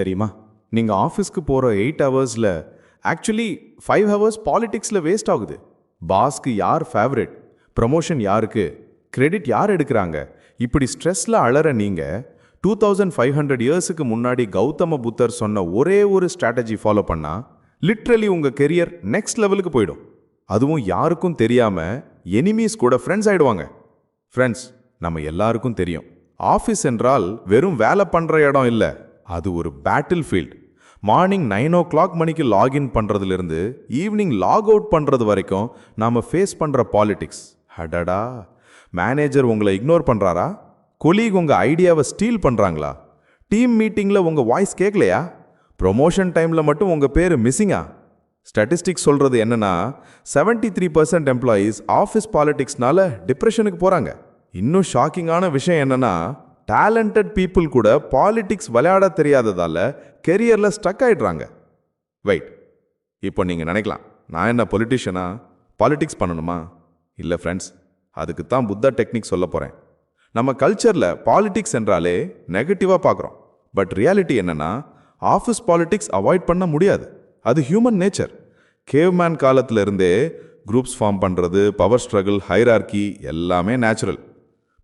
தெரியுமா? நீங்கள் ஆஃபீஸ்க்கு போகிற எயிட் ஹவர்ஸில் ஆக்சுவலி ஃபைவ் ஹவர்ஸ் பாலிடிக்ஸில் வேஸ்ட் ஆகுது. பாஸ்க்கு யார் ஃபேவரட் ப்ரமோஷன் யாருக்கு? கிரெடிட் யார் எடுக்கிறாங்க? இப்படி ஸ்ட்ரெஸ்ஸில் அலற நீங்கள் டூ தௌசண்ட் ஃபைவ் ஹண்ட்ரட் இயர்ஸுக்கு முன்னாடி கௌதம புத்தர் சொன்ன ஒரே ஒரு ஸ்ட்ராட்டஜி ஃபாலோ பண்ணால் லிட்ரலி உங்கள் கெரியர் நெக்ஸ்ட் லெவலுக்கு போயிடும். அதுவும் யாருக்கும் தெரியாமல் எனிமீஸ் கூட ஃப்ரெண்ட்ஸ் ஆயிடுவாங்க. ஃப்ரெண்ட்ஸ் நம்ம எல்லாருக்கும் தெரியும். ஆஃபீஸ் என்றால் வெறும் வேலை பண்ணுற இடம் இல்லை. அது ஒரு battle field morning nine o'clock மணிக்கு லாகின் பண்ணுறதுலேருந்து ஈவினிங் லாக் அவுட் பண்ணுறது வரைக்கும் நாம் ஃபேஸ் பண்ணுற பாலிடிக்ஸ் அடடா. மேனேஜர் உங்களை இக்னோர் பண்ணுறாரா கொலீக் உங்கள் ஐடியாவை ஸ்டீல் பண்ணுறாங்களா டீம் மீட்டிங்கில் உங்கள் வாய்ஸ் கேட்கலையா ப்ரொமோஷன் டைமில் மட்டும் உங்கள் பேர் மிஸ்ஸிங்கா ஸ்டாட்டிஸ்டிக்ஸ் சொல்கிறது என்னென்னா seventy three percent employees office பாலிடிக்ஸ்னால டிப்ரெஷனுக்கு போகிறாங்க இன்னும் ஷாக்கிங்கான விஷயம் என்னன்னா டேலண்டட் பீப்புள் கூட பாலிடிக்ஸ் விளையாட தெரியாததால் கெரியரில் ஸ்டக் ஆகிடுறாங்க வெயிட் இப்போ நீங்கள் நினைக்கலாம் நான் என்ன பொலிட்டிஷியனா பாலிடிக்ஸ் பண்ணணுமா? இல்லை ஃப்ரெண்ட்ஸ் அதுக்கு தான் புத்தா டெக்னிக் சொல்ல போகிறேன் நம்ம கல்ச்சரில் பாலிடிக்ஸ் என்றாலே நெகட்டிவாக பார்க்குறோம் பட் ரியாலிட்டி என்னென்னா ஆஃபீஸ் பாலிடிக்ஸ் அவாய்ட் பண்ண முடியாது. அது ஹியூமன் நேச்சர் கேவ்மேன் காலத்திலிருந்தே குரூப்ஸ் ஃபார்ம் பண்ணுறது பவர் ஸ்ட்ரகிள் ஹைரார்கி எல்லாமே நேச்சுரல்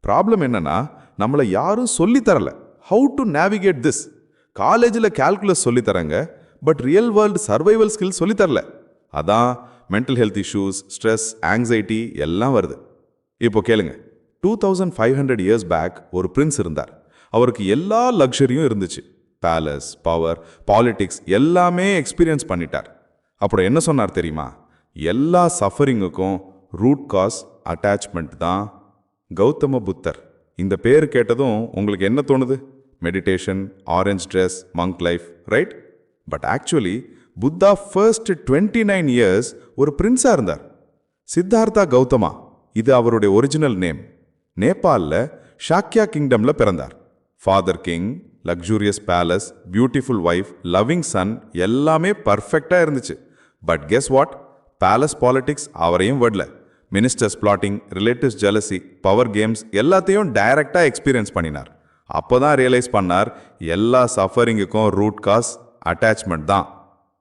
ப்ராப்ளம் என்னன்னா நம்மளை யாரும் சொல்லித் தரல ஹவு டு நேவிகேட் திஸ் காலேஜில் கேல்குலஸ் சொல்லித்தராங்க but real world survival skill சொல்லித்தரல. அதான் mental health issues stress anxiety எல்லாம் வருது. இப்போ கேளுங்க two thousand five hundred years back ஒரு பிரின்ஸ் இருந்தார். அவருக்கு எல்லா லக்ஸரியும் இருந்துச்சு. பேலஸ் பவர் பாலிட்டிக்ஸ் எல்லாமே எக்ஸ்பீரியன்ஸ் பண்ணிட்டார். அப்புறம் என்ன சொன்னார் தெரியுமா? எல்லா சஃபரிங்குக்கும் ரூட் காஸ் அட்டாச்மெண்ட் தான் கௌதம புத்தர். இந்த பேர் கேட்டதும் உங்களுக்கு என்ன தோணுது? Meditation orange dress monk life right but actually Buddha first twenty nine years ஒரு பிரின்ஸாக இருந்தார். சித்தார்த்தா கௌதமா இது அவருடைய ஒரிஜினல் நேம் நேபாளில் ஷாக்யா கிங்டம்ல பிறந்தார். Father king luxurious palace beautiful wife loving son எல்லாமே பர்ஃபெக்டாக இருந்துச்சு. But guess what palace politics அவரையும் விடல. Ministers plotting relatives jealousy power games எல்லாத்தையும் டைரக்டாக எக்ஸ்பீரியன்ஸ் பண்ணினார். அப்போ தான் ரியலைஸ் பண்ணார் எல்லா சஃபரிங்குக்கும் ரூட் காஸ் அட்டாச்மெண்ட் தான்.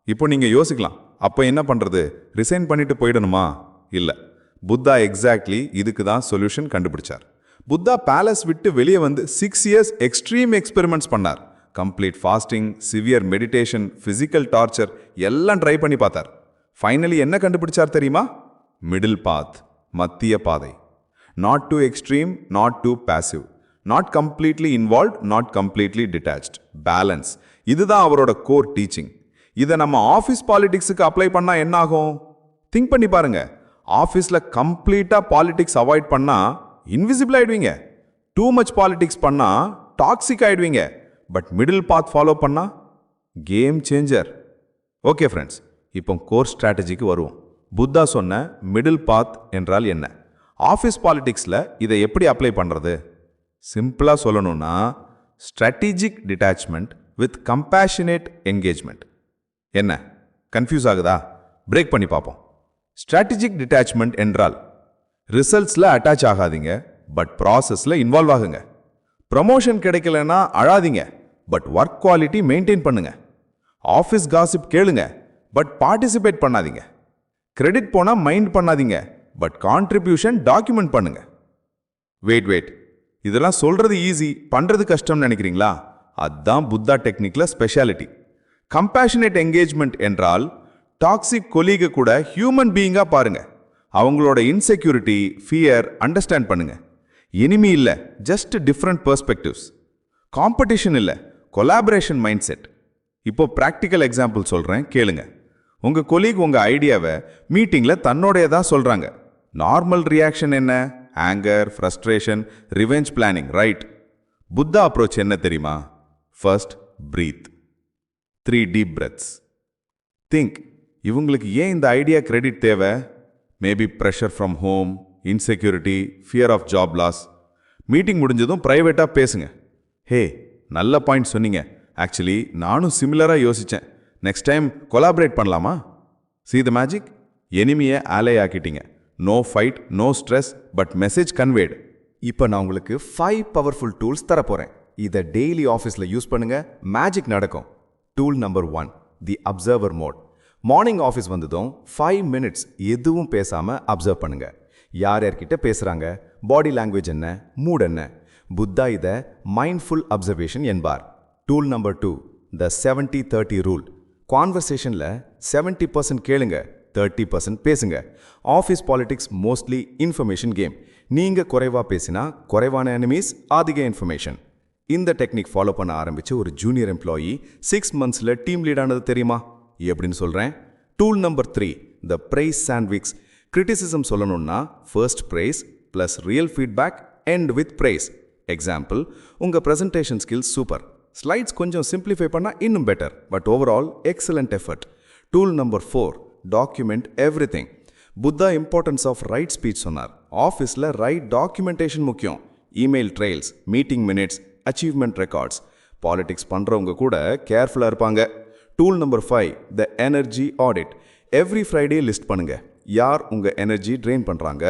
இப்போ நீங்கள் யோசிக்கலாம் அப்போ என்ன பண்ணுறது ரிசைன் பண்ணிட்டு போயிடணுமா? இல்லை. புத்தா எக்ஸாக்ட்லி இதுக்கு தான் சொல்யூஷன் கண்டுபிடிச்சார். புத்தா பேலஸ் விட்டு வெளியே வந்து சிக்ஸ் இயர்ஸ் எக்ஸ்ட்ரீம் எக்ஸ்பெரிமெண்ட்ஸ் பண்ணார். Complete fasting severe meditation physical torture எல்லாம் ட்ரை பண்ணி பார்த்தார். ஃபைனலி என்ன கண்டுபிடிச்சார் தெரியுமா? மிடில் பாத் மத்திய பாதை. Not too extreme not too passive not completely involve not completely detached balance இதுதான் அவரோட கோர் டீச்சிங் இதை நம்ம ஆஃபீஸ் பாலிடிக்ஸுக்கு அப்ளை பண்ணால் என்ன ஆகும் திங்க் பண்ணி பாருங்க. ஆஃபீஸில் கம்ப்ளீட்டாக பாலிடிக்ஸ் அவாய்ட் பண்ணால் இன்விசிபிள் ஆகிடுவீங்க டூ மச் பாலிடிக்ஸ் பண்ணால் டாக்ஸிக் ஆகிடுவீங்க பட் மிடில் பாத் ஃபாலோ பண்ணால் கேம் சேஞ்சர் ஓகே ஃப்ரெண்ட்ஸ் இப்போ கோர் ஸ்ட்ராட்டஜிக்கு வருவோம். புத்தா சொன்ன மிடில் பாத் என்றால் என்ன? ஆஃபீஸ் பாலிடிக்ஸில் இதை எப்படி அப்ளை பண்ணுறது சிம்பிளாக சொல்லணும்னா strategic detachment with compassionate engagement என்ன? கன்ஃபியூஸ் ஆகுதா? பிரேக் பண்ணி பார்ப்போம். ஸ்ட்ராட்டஜிக் டிட்டாச்மெண்ட் என்றால் ரிசல்ட்ஸில் அட்டாச் ஆகாதீங்க பட் ப்ராசஸில் இன்வால்வ் ஆகுங்க. ப்ரமோஷன் கிடைக்கலன்னா அழாதீங்க பட் ஒர்க் குவாலிட்டி மெயின்டைன் பண்ணுங்க. ஆஃபீஸ் காசிப் கேளுங்க பட் பார்ட்டிசிபேட் பண்ணாதீங்க. கிரெடிட் போனால் மைண்ட் பண்ணாதீங்க பட் கான்ட்ரிபியூஷன் டாக்குமெண்ட் பண்ணுங்க. வெயிட் வெயிட் இதெல்லாம் சொல்கிறது ஈஸி பண்ணுறது கஷ்டம்னு நினைக்கிறீங்களா? அதுதான் புத்தா டெக்னிக்கில் ஸ்பெஷாலிட்டி கம்பேஷனேட் என்கேஜ்மெண்ட் என்றால் டாக்ஸிக் கொலீக கூட ஹியூமன் பீயிங்காக பாருங்க. அவங்களோட இன்செக்யூரிட்டி ஃபியர் அண்டர்ஸ்டாண்ட் பண்ணுங்க. எனிமி இல்லை ஜஸ்ட் டிஃப்ரெண்ட் பர்ஸ்பெக்டிவ்ஸ் காம்படிஷன் இல்லை கொலாபரேஷன் மைண்ட் செட் இப்போ ப்ராக்டிக்கல் எக்ஸாம்பிள் சொல்கிறேன் கேளுங்க. உங்கள் கொலீக் உங்கள் ஐடியாவை மீட்டிங்கில் தன்னோடையதாக சொல்கிறாங்க நார்மல் ரியாக்ஷன் என்ன? Anger frustration revenge planning right Buddha approach என்ன தெரியுமா? First breathe three deep breaths think இவங்களுக்கு ஏன் இந்த ஐடியா கிரெடிட் தேவை? Maybe pressure from home insecurity fear of job loss meeting முடிஞ்சதும் ப்ரைவேட்டாக பேசுங்க. ஹே நல்ல பாயிண்ட் சொன்னீங்க. ஆக்சுவலி நானும் சிமிலராக யோசித்தேன் நெக்ஸ்ட் டைம் கொலாபரேட் பண்ணலாமா? சி த மேஜிக் எனிமியை ally ஆக்கிட்டீங்க. No fight no stress but message conveyed இப்போ நான் உங்களுக்கு ஃபைவ் பவர்ஃபுல் டூல்ஸ் தரப்போகிறேன் இதை டெய்லி ஆஃபீஸில் யூஸ் பண்ணுங்க. மேஜிக் நடக்கும். Tool number one the observer mode morning office வந்ததும் ஃபைவ் மினிட்ஸ் எதுவும் பேசாமல் அப்சர்வ் பண்ணுங்க. யார் யார்கிட்ட பேசுகிறாங்க பாடி லாங்குவேஜ் என்ன? மூட் என்ன? புத்தா இதை மைண்ட்ஃபுல் அப்சர்வேஷன் என்பார். Tool number two the seventy thirty rule கான்வர்சேஷனில் seventy percent கேளுங்க தேர்ட்டி பர்சன்ட் பேசுங்க. Office politics mostly information game நீங்கள் குறைவாக பேசினா குறைவான எனிமீஸ் அதிக இன்ஃபர்மேஷன் இந்த டெக்னிக் ஃபாலோ பண்ண ஆரம்பிச்ச ஒரு ஜூனியர் எம்ப்ளாயி சிக்ஸ் மந்த்ஸில் டீம் லீடானது தெரியுமா? எப்படின்னு சொல்கிறேன் tool number three the praise sandwich criticism சொல்லணும்னா first praise plus real feedback end with praise example உங்கள் ப்ரெசன்டேஷன் ஸ்கில்ஸ் சூப்பர் ஸ்லைட்ஸ் கொஞ்சம் சிம்பிளிஃபை பண்ணால் இன்னும் better but overall excellent effort tool number four document everything Buddha importance of right speech சொன்னார். ஆஃபீஸில் right documentation முக்கியம். Email trails meeting minutes achievement records politics பண்ணுறவங்க கூட கேர்ஃபுல்லாக இருப்பாங்க. Tool number five the energy audit every Friday list பண்ணுங்க. யார் உங்கள் எனர்ஜி ட்ரெயின் பண்ணுறாங்க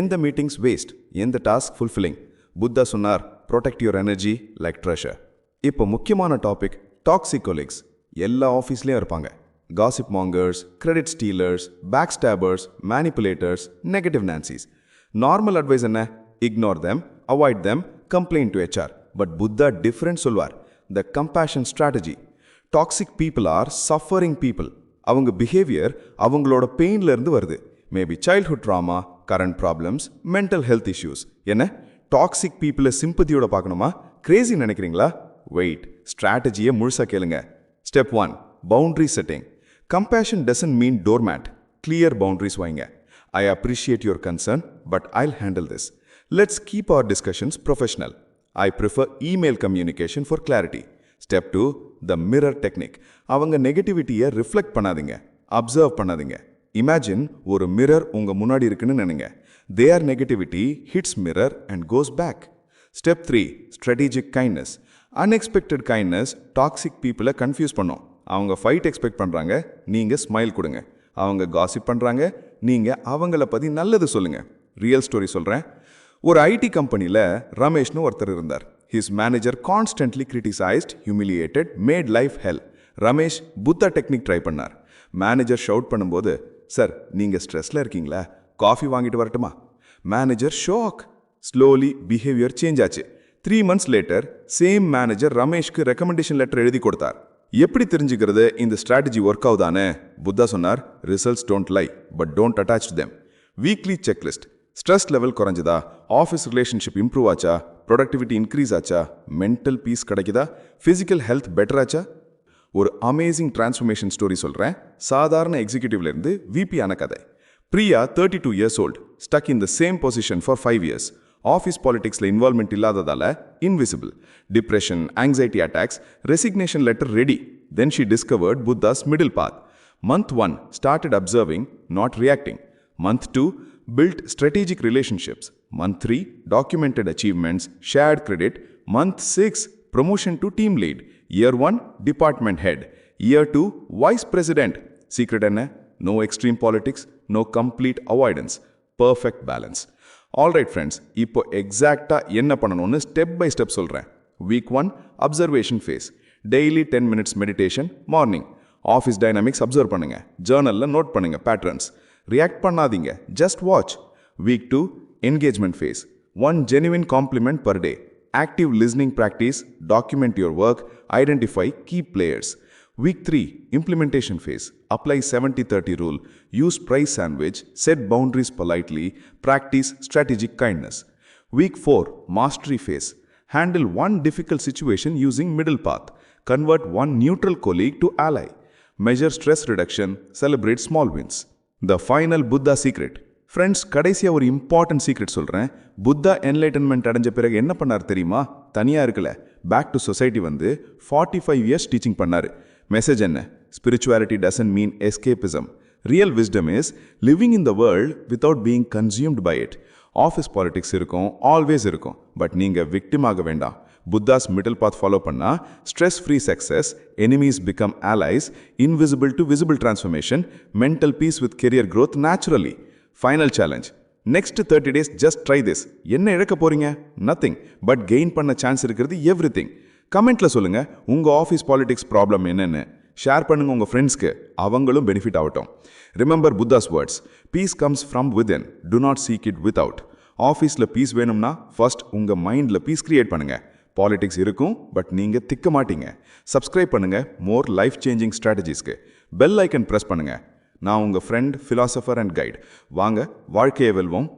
எந்த மீட்டிங்ஸ் வேஸ்ட் எந்த டாஸ்க் ஃபுல்ஃபில்லிங் புத்தா சொன்னார் protect your energy like treasure இப்போ முக்கியமான டாபிக் டாக்ஸிக் கொலிக்ஸ் எல்லா ஆஃபீஸ்லேயும் இருப்பாங்க. Gossip mongers credit stealers back stabbers manipulators negative nancies normal advice என்ன ignore them avoid them complaint to HR but Buddha different சொல்வார். The compassion strategy toxic people are suffering people அவங்க behaviour அவங்களோட பெயின்ல இருந்து வருது. Maybe childhood trauma current problems mental health issues என்ன? Toxic பீப்புளை சிம்பத்தியோட பார்க்கணுமா? கிரேசி நினைக்கிறீங்களா? வெயிட் ஸ்ட்ராட்டஜியை முழுசா கேளுங்க. Step one boundary setting compassion doesn't mean doormat clear boundaries வைங்க. I appreciate your concern but I'll handle this let's keep our discussions professional I prefer email communication for clarity step two the mirror technique அவங்க நெகட்டிவிட்டியை reflect பண்ணாதீங்க. Observe பண்ணாதீங்க. Imagine ஒரு mirror உங்க முன்னாடி இருக்குன்னு நினைங்க. Their negativity hits mirror and goes back step three strategic kindness unexpected kindness toxic பீப்புளை கன்ஃபியூஸ் பண்ணும். அவங்க ஃபைட் எக்ஸ்பெக்ட் பண்ணுறாங்க நீங்கள் ஸ்மைல் கொடுங்க. அவங்க காசிப் பண்ணுறாங்க நீங்கள் அவங்கள பற்றி நல்லது சொல்லுங்கள் ரியல் ஸ்டோரி சொல்கிறேன் ஒரு ஐடி கம்பெனியில் ரமேஷ்னு ஒருத்தர் இருந்தார். His manager constantly criticised humiliated made life hell Ramesh Buddha technique try பண்ணார். மேனேஜர் ஷவுட் பண்ணும்போது சார் நீங்கள் ஸ்ட்ரெஸ்ஸில் இருக்கீங்களா? காஃபி வாங்கிட்டு வரட்டுமா? Manager shock slowly behaviour change ஆச்சு. Three months later same manager ரமேஷ்க்கு recommendation letter எழுதி கொடுத்தார். எப்படி தெரிஞ்சுக்கிறது? இந்த ஸ்ட்ராட்டஜி ஒர்க் ஆகுதானே புத்தா சொன்னார் results don't lie but don't attach them weekly checklist stress level குறைஞ்சதா? Office relationship improve ஆச்சா? ப்ரொடக்டிவிட்டி இன்க்ரீஸ் ஆச்சா? மென்டல் பீஸ் கிடைக்குதா? ஃபிசிக்கல் ஹெல்த் பெட்டர் ஆச்சா? ஒரு அமேசிங் டிரான்ஸ்ஃபர்மேஷன் ஸ்டோரி சொல்கிறேன் சாதாரண எக்ஸிக்யூட்டிவ்லேருந்து இருந்து கதை. Priya thirty two years old stuck in the same position for five years office பாலிடிக்ஸில் involvement இல்லாததால invisible depression anxiety attacks resignation letter ready then she discovered Buddha's middle path month one started observing not reacting month two built strategic relationships. Month 3, documented achievements, shared credit. Month 6, promotion to team lead. Year 1, department head. Year 2, vice president. Secret என்ன? No extreme politics, no complete avoidance. Perfect balance. Alright friends இப்போ எக்ஸாக்டாக என்ன பண்ணணும்னு step by step சொல்கிறேன் week one observation phase daily ten minutes meditation morning office dynamics observe பண்ணுங்க. ஜேர்னலில் note பண்ணுங்க patterns react பண்ணாதீங்க. Just watch week two engagement phase one genuine compliment per day active listening practice document your work identify key players Week 3 Implementation Phase Apply 70 30 rule, use price sandwich, set boundaries politely, practice strategic kindness. Week 4 Mastery Phase Handle one difficult situation using middle path, convert one neutral colleague to ally, measure stress reduction, celebrate small wins. The final Buddha secret friends கடைசியாக ஒரு important secret சொல்கிறேன் Buddha enlightenment அடைஞ்ச பிறகு என்ன பண்ணார் தெரியுமா தனியாக இருக்கல பேக் டு சொசைட்டி வந்து ஃபார்ட்டி ஃபைவ் இயர்ஸ் டீச்சிங் பண்ணார் மெசேஜ் என்ன? Spirituality doesn't mean escapism real wisdom is living in the world without being consumed by it office politics இருக்கும் ஆல்வேஸ் இருக்கும். பட் நீங்கள் விக்டிம் ஆக வேண்டாம். புத்தாஸ் மிடில் பாத் ஃபாலோ பண்ணால் stress free success enemies become allies invisible to visible transformation mental peace with career growth naturally final challenge next thirty days just try this என்ன இழக்க போறீங்க? Nothing but gain பண்ண chance இருக்கிறது everything கமெண்ட்ல சொல்லுங்க உங்க office politics problem என்னன்னு. Share பண்ணுங்க உங்க ஃப்ரெண்ட்ஸ்க்கு அவங்களும் பெனிஃபிட் ஆகட்டும். Remember Buddha's words peace comes from within. Do not seek it without ஆஃபீஸில் பீஸ் வேணும்னா ஃபர்ஸ்ட் உங்கள் மைண்டில் பீஸ் கிரியேட் பண்ணுங்கள் பாலிடிக்ஸ் இருக்கும் பட் நீங்கள் திக்க மாட்டீங்க. சப்ஸ்கிரைப் பண்ணுங்கள் மோர் லைஃப் சேஞ்சிங் ஸ்ட்ராட்டஜிஸ்க்கு பெல் ஐக்கன் ப்ரெஸ் பண்ணுங்கள் நான் உங்கள் ஃப்ரெண்ட் ஃபிலாசபர் அண்ட் கைட் வாங்க வாழ்க்கையை வெல்வோம்.